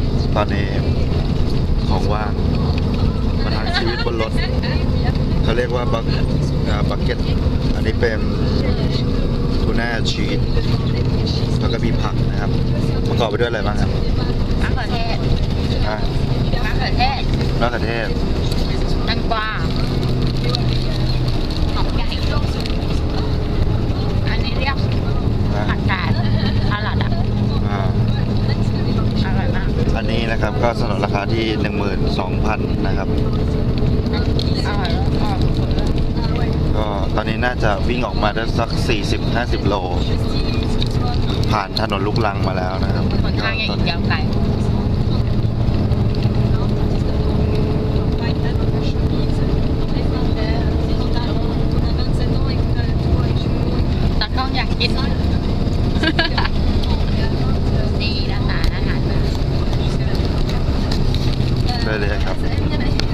ครับตอนนี้ของว่างประทังชีวิตบนรถเขาเรียกว่าบักบักเก็ต อันนี้เป็นทูน่าชีสแล้วก็มีผักนะครับ ประกอบไปด้วยอะไรบ้างครับมะเขือเทศอะมะเขือเทศมะเขือเทศแตงกวาหอมใหญ่อันนี้เรียก อะ ผักกาดสลัดอะ อ่า อร่อยมาก อั นะครับ ก็สนนราคาที่ 12,000นะครับก็ตอนนี้น่าจะวิ่งออกมาได้สัก 40-50 โล ผ่านถนนลูกลังมาแล้วนะครับคนข้างยังยาวไกลตากล้องอยากกิน นี่นะคะอาหาร ได้ เลยครับ